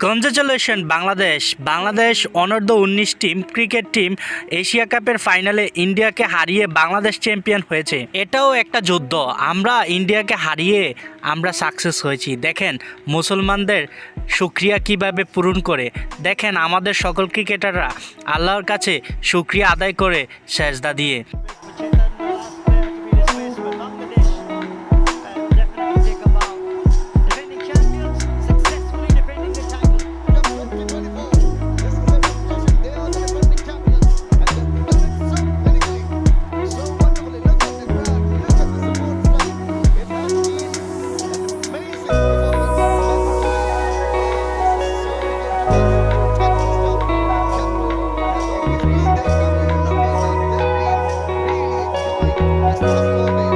Congratulation Bangladesh Bangladesh অনূর্ধ্ব উনিশ team cricket team Asia কাপের ফাইনালে ইন্ডিয়াকে হারিয়ে বাংলাদেশ চ্যাম্পিয়ন হয়েছে। এটাও একটা যুদ্ধ। আমরা ইন্ডিয়াকে হারিয়ে আমরা সাকসেস হয়েছি। দেখেন, মুসলমানদের সুক্রিয়া কীভাবে পূরণ করে। দেখেন, আমাদের সকল ক্রিকেটাররা আল্লাহর কাছে সুক্রিয়া আদায় করে সেজদা দিয়ে। Amém.